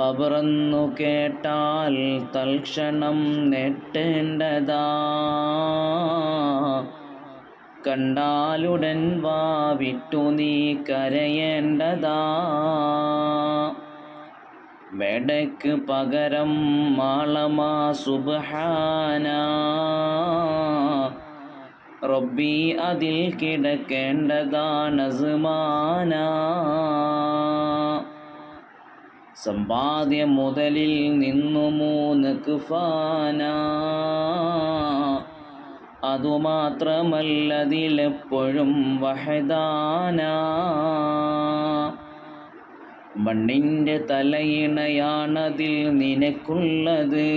കബറന്നു കേട്ടാൽ തൽക്ഷണം നെട്ടേണ്ടതാ. കണ്ടാലുടൻ വാ വിട്ടു നീ കരയേണ്ടതാ. വെടക്ക് പകരം മാളമാ സുബഹാന. റബ്ബി അതിൽ കിടക്കേണ്ടതാ നസ്മാന. സമ്പാദ്യ മുതലിൽ നിന്നു മൂന്ന് കുഫാന. അതുമാത്രമല്ലതിലെപ്പോഴും വഹദാന. മണ്ണിന്റെ തലയിണയാണതിൽ നിനക്കുള്ളത്.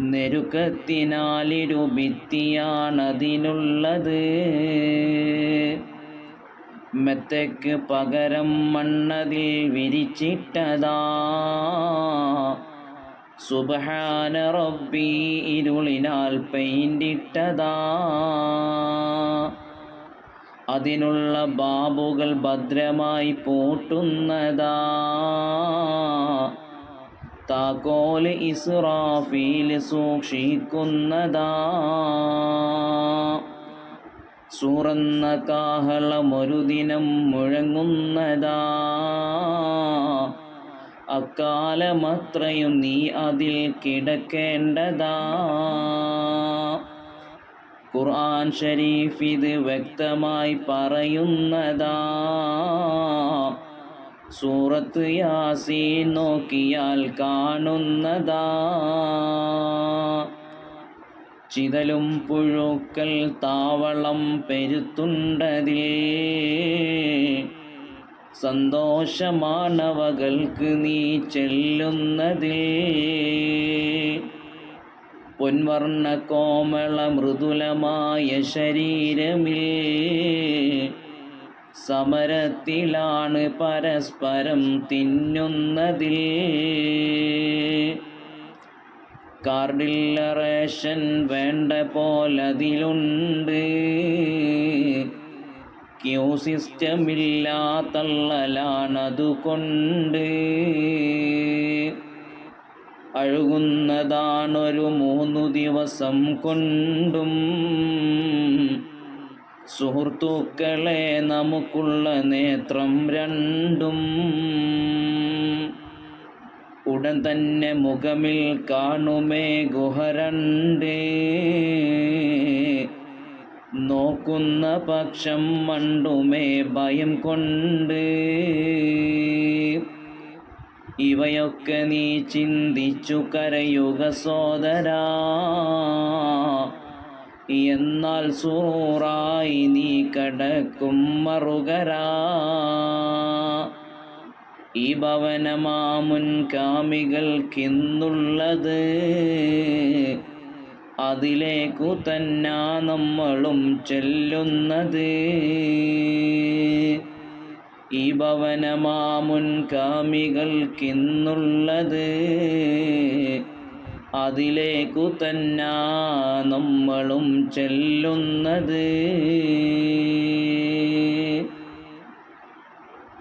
നെരുക്കത്തിനാലിരു ഭിത്തിയാണതിനുള്ളത് മെത്തയ്ക്ക് പകരം മണ്ണതിൽ വിരിച്ചിട്ടതാ. സുബഹാന റബ്ബി ഇരുളിനാൽ പെയിന്റിട്ടതാ അതിനുള്ള ബാബുകൾ ഭദ്രമായി പൂട്ടുന്നതാ. താക്കോൽ ഇസ്രാഫീൽ സൂക്ഷിക്കുന്നതാ. സൂറന്ന കാഹളമൊരു ദിനം മുഴങ്ങുന്നതാ. അക്കാലമത്രയും നീ അതിൽ കിടക്കേണ്ടതാ. ഖുർആൻ ഷരീഫ് ഇത് വ്യക്തമായി പറയുന്നതാ. സൂറത്ത് യാസീൻ നോക്കിയാൽ കാണുന്നതാ. ചിതലും പുഴുക്കൽ താവളം പെരുത്തുണ്ടതിൽ. സന്തോഷമാണവകൾക്ക് നീ ചെല്ലുന്നതിൽ. പൊൻവർണ കോമള മൃദുലമായ ശരീരമിൽ. സമരത്തിലാണ് പരസ്പരം തിന്നുന്നതിൽ. കാർഡിൽ റേഷൻ വേണ്ട പോലതിലുണ്ട്. ക്യൂ സിസ്റ്റമില്ലാത്തള്ളലാണതുകൊണ്ട്. അഴുകുന്നതാണൊരു മൂന്നു ദിവസം കൊണ്ടും. സുഹൃത്തുക്കളെ നമുക്കുള്ള നേത്രം രണ്ടും. ഉടൻ തന്നെ മുഖമിൽ കാണുമേ ഗുഹരണ്ടേ. നോക്കുന്ന പക്ഷം മണ്ടുമേ ഭയം കൊണ്ട്. ഇവയൊക്കെ നീ ചിന്തിച്ചു കരയുക സോദരാ. എന്നാൽ സൂറായി നീ കടക്കും മറുകരാ. ഈ ഭവനമാ മുൻകാമികൾക്കിന്നുള്ളത് അതിലേക്കു തന്നാ നമ്മളും ചെല്ലുന്നത്. ഈ ഭവനമാ മുൻകാമികൾക്കിന്നുള്ളത് അതിലേക്കു തന്നാ നമ്മളും ചെല്ലുന്നത്.